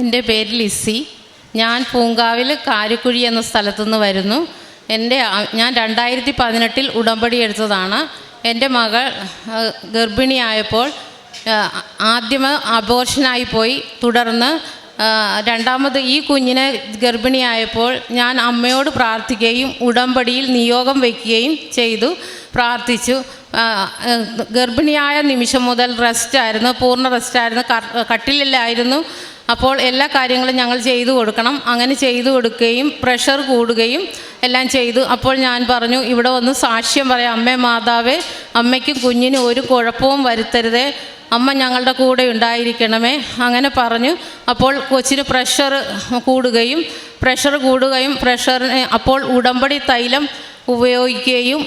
എന്റെ പേര് ലിസി. ഞാൻ പൂങ്കാവിൽ കാരിക്കുഴി എന്ന സ്ഥലത്തുനിന്ന് വരുന്നു. എന്റെ ഞാൻ രണ്ടായിരത്തി പതിനെട്ടിൽ ഉടമ്പടി എടുത്തതാണ്. എന്റെ മകൾ ഗർഭിണിയായപ്പോൾ ആദ്യം അബോർഷനായി പോയി. തുടർന്ന് രണ്ടാമത് ഈ കുഞ്ഞിനെ ഗർഭിണിയായപ്പോൾ ഞാൻ അമ്മയോട് പ്രാർത്ഥിക്കുകയും ഉടമ്പടിയിൽ നിയോഗം വയ്ക്കുകയും ചെയ്തു പ്രാർത്ഥിച്ചു. ഗർഭിണിയായ നിമിഷം മുതൽ റെസ്റ്റായിരുന്നു പൂർണ റെസ്റ്റായിരുന്നു കട്ടിലില്ലായിരുന്നു അപ്പോൾ എല്ലാ കാര്യങ്ങളും ഞങ്ങൾ ചെയ്തു കൊടുക്കണം. അങ്ങനെ ചെയ്തു കൊടുക്കുകയും പ്രഷർ കൂടുകയും എല്ലാം ചെയ്തു. അപ്പോൾ ഞാൻ പറഞ്ഞു ഇവിടെ വന്ന് സാക്ഷ്യം പറയാം. അമ്മേ മാതാവേ അമ്മയ്ക്കും കുഞ്ഞിനും ഒരു കുഴപ്പവും വരുത്തരുതേ. അമ്മ ഞങ്ങളുടെ കൂടെ ഉണ്ടായിരിക്കണമേ. അങ്ങനെ പറഞ്ഞു. അപ്പോൾ കൊച്ചിന് പ്രഷർ കൂടുകയും പ്രഷർ കൂടുകയും പ്രഷറിന് അപ്പോൾ ഉടമ്പടി തൈലം ഉപയോഗിക്കുകയും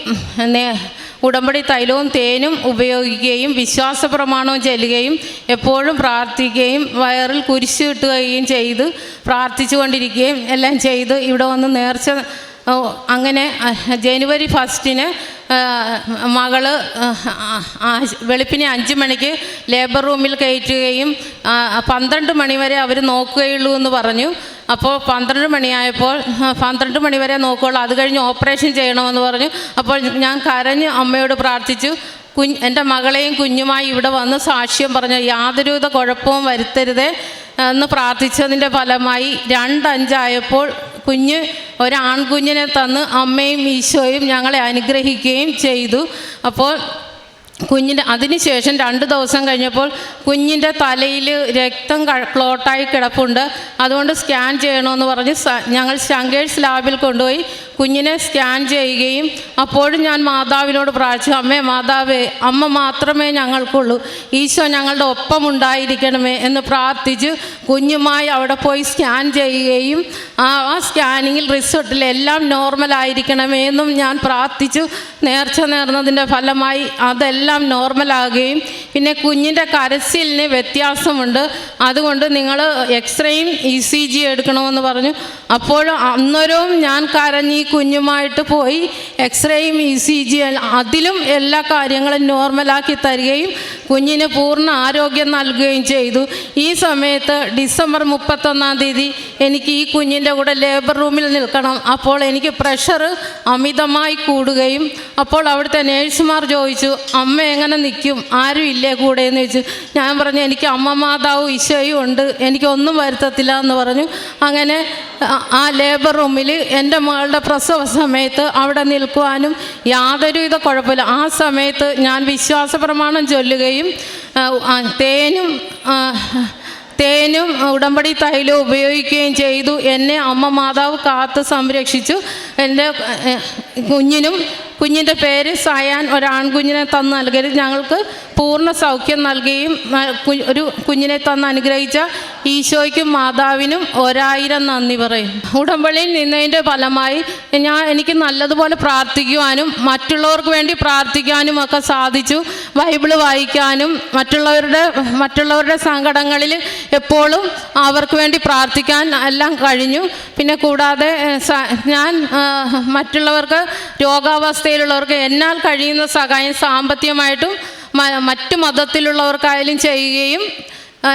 ഉടമ്പടി തൈലവും തേനും ഉപയോഗിക്കുകയും വിശ്വാസ പ്രമാണവും ചെല്ലുകയും എപ്പോഴും പ്രാർത്ഥിക്കുകയും വയറിൽ കുരിശ് കിട്ടുകയും ചെയ്ത് പ്രാർത്ഥിച്ചുകൊണ്ടിരിക്കുകയും എല്ലാം ചെയ്ത് ഇവിടെ വന്ന് നേർച്ച അങ്ങനെ ജനുവരി ഫസ്റ്റിന് മകൾ വെളുപ്പിനെ അഞ്ച് മണിക്ക് ലേബർ റൂമിൽ കയറ്റുകയും പന്ത്രണ്ട് മണിവരെ അവർ നോക്കുകയുള്ളൂ എന്ന് പറഞ്ഞു. അപ്പോൾ പന്ത്രണ്ട് മണിയായപ്പോൾ പന്ത്രണ്ട് മണി വരെ നോക്കുകയുള്ളൂ അത് കഴിഞ്ഞ് ഓപ്പറേഷൻ ചെയ്യണമെന്ന് പറഞ്ഞു. അപ്പോൾ ഞാൻ കരഞ്ഞ് അമ്മയോട് പ്രാർത്ഥിച്ചു കുഞ്ഞ് എന്റെ മകളെയും കുഞ്ഞുമായി ഇവിടെ വന്ന് സാക്ഷ്യം പറഞ്ഞു യാതൊരുവിധ കുഴപ്പവും വരുത്തരുതേ എന്ന് പ്രാർത്ഥിച്ചതിന്റെ ഫലമായി രണ്ടഞ്ചായപ്പോൾ കുഞ്ഞ് ഒരാൺകുഞ്ഞിനെ തന്ന് അമ്മയും ഈശോയും ഞങ്ങളെ അനുഗ്രഹിക്കുകയും ചെയ്തു. അപ്പോൾ കുഞ്ഞിന്റെ അതിനുശേഷം രണ്ട് ദിവസം കഴിഞ്ഞപ്പോൾ കുഞ്ഞിന്റെ തലയിൽ രക്തം ക്ലോട്ടായി കിടപ്പുണ്ട്. അതുകൊണ്ട് സ്കാൻ ചെയ്യണമെന്ന് പറഞ്ഞ് ഞങ്ങൾ ശങ്കേഴ്സ് ലാബിൽ കൊണ്ടുപോയി കുഞ്ഞിനെ സ്കാൻ ചെയ്യുകയും അപ്പോഴും ഞാൻ മാതാവിനോട് പ്രാർത്ഥിച്ചു അമ്മേ മാതാവേ അമ്മ മാത്രമേ ഞങ്ങൾക്കുള്ളൂ. ഈശോ ഞങ്ങളുടെ ഒപ്പം ഉണ്ടായിരിക്കണമേ എന്ന് പ്രാർത്ഥിച്ച് കുഞ്ഞുമായി അവിടെ പോയി സ്കാൻ ചെയ്യുകയും ആ സ്കാനിങ്ങിൽ റിസൾട്ടിൽ എല്ലാം നോർമലായിരിക്കണമേ എന്നും ഞാൻ പ്രാർത്ഥിച്ചു. നേർച്ച നേർന്നതിന്റെ ഫലമായി അതെല്ലാം നോർമലാകുകയും പിന്നെ കുഞ്ഞിന്റെ കരച്ചിലിന് വ്യത്യാസമുണ്ട്. അതുകൊണ്ട് നിങ്ങൾ എക്സ്റേയും ഇ സി ജി എടുക്കണമെന്ന് പറഞ്ഞു. അപ്പോൾ അന്നേരവും ഞാൻ കരഞ്ഞ് കുഞ്ഞുമായിട്ട് പോയി എക്സ്റേയും ഇ സി ജി അതിലും എല്ലാ കാര്യങ്ങളും നോർമലാക്കി തരികയും കുഞ്ഞിന് പൂർണ ആരോഗ്യം നൽകുകയും ചെയ്തു. ഈ സമയത്ത് ഡിസംബർ മുപ്പത്തൊന്നാം തീയതി എനിക്ക് ഈ കുഞ്ഞിന്റെ കൂടെ ലേബർ റൂമിൽ നിൽക്കണം. അപ്പോൾ എനിക്ക് പ്രഷർ അമിതമായി കൂടുകയും അപ്പോൾ അവിടുത്തെ നേഴ്സുമാർ ചോദിച്ചു അമ്മ എങ്ങനെ നിൽക്കും? ആരും ഇല്ലേ കൂടെ? എന്ന് ചോദിച്ചു. ഞാൻ പറഞ്ഞു എനിക്ക് അമ്മ മാതാവും ഈശോയും ഉണ്ട്. എനിക്കൊന്നും വരുത്തത്തില്ല എന്ന് പറഞ്ഞു. അങ്ങനെ ആ- ലേബർ റൂമിൽ എന്റെ മകളുടെ പ്രസവ സമയത്ത് അവിടെ നിൽക്കുവാനും യാതൊരുവിധ കുഴപ്പമില്ല. ആ സമയത്ത് ഞാൻ വിശ്വാസ പ്രമാണം ചൊല്ലുകയും തേനും തേനും ഉടമ്പടി തൈലവും ഉപയോഗിക്കുകയും ചെയ്തു. എന്നെ അമ്മ മാതാവ് കാത്ത് സംരക്ഷിച്ചു. എന്റെ കുഞ്ഞിനും കുഞ്ഞിന്റെ പേര് സയാൻ. ഒരാൺകുഞ്ഞിനെ തന്ന് നൽകരുത്. ഞങ്ങൾക്ക് പൂർണ സൗഖ്യം നൽകുകയും ഒരു കുഞ്ഞിനെ തന്ന് അനുഗ്രഹിച്ച ഈശോയ്ക്കും മാതാവിനും ഒരായിരം നന്ദി പറയും. ഉടമ്പടിയിൽ നിന്നതിന്റെ ഫലമായി ഞാൻ എനിക്ക് നല്ലതുപോലെ പ്രാർത്ഥിക്കുവാനും മറ്റുള്ളവർക്ക് വേണ്ടി പ്രാർത്ഥിക്കാനും ഒക്കെ സാധിച്ചു. ബൈബിൾ വായിക്കാനും മറ്റുള്ളവരുടെ മറ്റുള്ളവരുടെ സങ്കടങ്ങളിൽ എപ്പോഴും അവർക്ക് വേണ്ടി പ്രാർത്ഥിക്കാൻ എല്ലാം കഴിഞ്ഞു. പിന്നെ കൂടാതെ ഞാൻ മറ്റുള്ളവർക്ക് രോഗാവസ്ഥയിലുള്ളവർക്ക് എന്നാൽ കഴിയുന്ന സഹായം സാമ്പത്തികമായിട്ടും മറ്റ് മതത്തിലുള്ളവർക്കായാലും ചെയ്യുകയും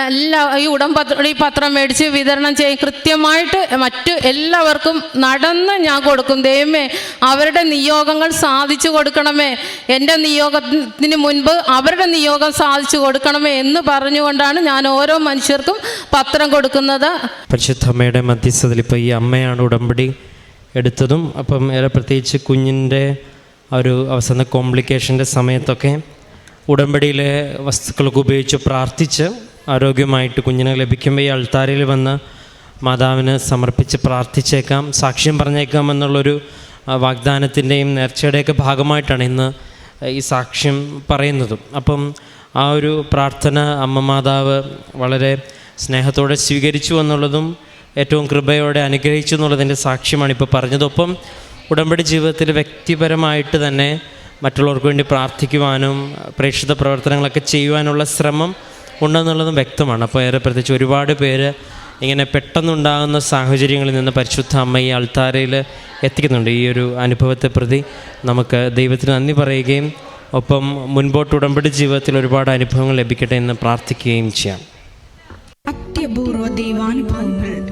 എല്ലാ ഈ ഉടമ്പടി പത്രം മേടിച്ച് വിതരണം ചെയ്യും. കൃത്യമായിട്ട് മറ്റ് എല്ലാവർക്കും നടന്ന് ഞാൻ കൊടുക്കും. ദൈവമേ അവരുടെ നിയോഗങ്ങൾ സാധിച്ചു കൊടുക്കണമേ. എന്റെ നിയോഗത്തിന് മുൻപ് അവരുടെ നിയോഗം സാധിച്ചു കൊടുക്കണമേ എന്ന് പറഞ്ഞുകൊണ്ടാണ് ഞാൻ ഓരോ മനുഷ്യർക്കും പത്രം കൊടുക്കുന്നത്. പരിശുദ്ധ അമ്മയുടെ മധ്യസ്ഥതയിൽ ഇപ്പോൾ ഈ അമ്മയാണ് ഉടമ്പടി എടുത്തതും. അപ്പം പ്രത്യേകിച്ച് കുഞ്ഞിന്റെ ഒരു അവസാന കോംപ്ലിക്കേഷന്റെ സമയത്തൊക്കെ ഉടമ്പടിയിലെ വസ്തുക്കളൊക്കെ ഉപയോഗിച്ച് പ്രാർത്ഥിച്ച് ആരോഗ്യമായിട്ട് കുഞ്ഞിനെ ലഭിക്കുമ്പോൾ ഈ അൾത്താരയിൽ വന്ന് മാതാവിന് സമർപ്പിച്ച് പ്രാർത്ഥിച്ചേക്കാം. സാക്ഷ്യം പറഞ്ഞേക്കാം എന്നുള്ളൊരു വാഗ്ദാനത്തിന്റെയും നേർച്ചയുടെയൊക്കെ ഭാഗമായിട്ടാണ് ഇന്ന് ഈ സാക്ഷ്യം പറയുന്നതും. അപ്പം ആ ഒരു പ്രാർത്ഥന അമ്മ മാതാവ് വളരെ സ്നേഹത്തോടെ സ്വീകരിച്ചു എന്നുള്ളതും ഏറ്റവും കൃപയോടെ അനുഗ്രഹിച്ചു എന്നുള്ളതിന്റെ സാക്ഷ്യമാണ് ഇപ്പോൾ പറഞ്ഞതൊപ്പം ഉടമ്പടി ജീവിതത്തിൽ വ്യക്തിപരമായിട്ട് തന്നെ മറ്റുള്ളവർക്ക് വേണ്ടി പ്രാർത്ഥിക്കുവാനും പ്രേക്ഷിത പ്രവർത്തനങ്ങളൊക്കെ ചെയ്യുവാനുള്ള ശ്രമം ഉണ്ടെന്നുള്ളതും വ്യക്തമാണ്. അപ്പോൾ ഏറെ പ്രത്യേകിച്ച് ഒരുപാട് പേര് ഇങ്ങനെ പെട്ടെന്നുണ്ടാകുന്ന സാഹചര്യങ്ങളിൽ നിന്ന് പരിശുദ്ധ അമ്മ ഈ അൾത്താരയിൽ എത്തിക്കുന്നുണ്ട്. ഈ ഒരു അനുഭവത്തെ പ്രതി നമുക്ക് ദൈവത്തിന് നന്ദി പറയുകയും ഒപ്പം മുൻപോട്ട് ഉടമ്പടി ജീവിതത്തിൽ ഒരുപാട് അനുഭവങ്ങൾ ലഭിക്കട്ടെ എന്ന് പ്രാർത്ഥിക്കുകയും ചെയ്യാം. അത്യപൂർവ ദൈവാനുഭവങ്ങൾ